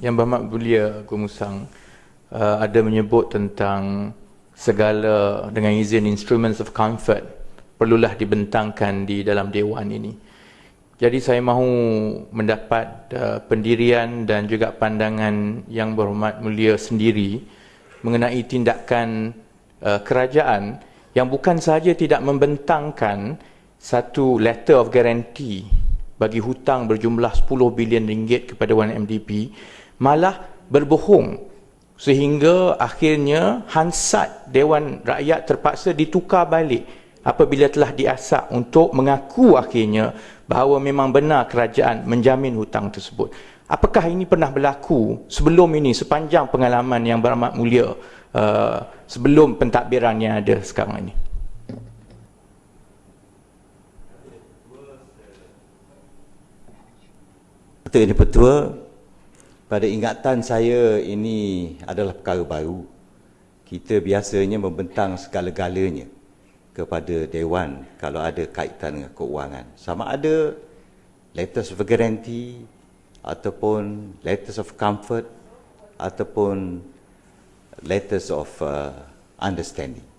Yang Berhormat Mulia Gumusang uh, ada menyebut tentang segala dengan izin instruments of comfort perlulah dibentangkan di dalam dewan ini. Jadi saya mahu mendapat uh, pendirian dan juga pandangan yang berhormat mulia sendiri mengenai tindakan uh, kerajaan yang bukan sahaja tidak membentangkan satu letter of guarantee bagi hutang berjumlah 10 bilion ringgit kepada 1MDB malah berbohong sehingga akhirnya Hansat Dewan Rakyat terpaksa ditukar balik apabila telah diasak untuk mengaku akhirnya bahawa memang benar kerajaan menjamin hutang tersebut. Apakah ini pernah berlaku sebelum ini sepanjang pengalaman yang beramat mulia uh, sebelum pentadbiran yang ada sekarang ini? Betul ini Petua, pada ingatan saya ini adalah perkara baru. Kita biasanya membentang segala-galanya kepada Dewan kalau ada kaitan dengan keuangan. Sama ada letters of guarantee ataupun letters of comfort ataupun letters of uh, understanding.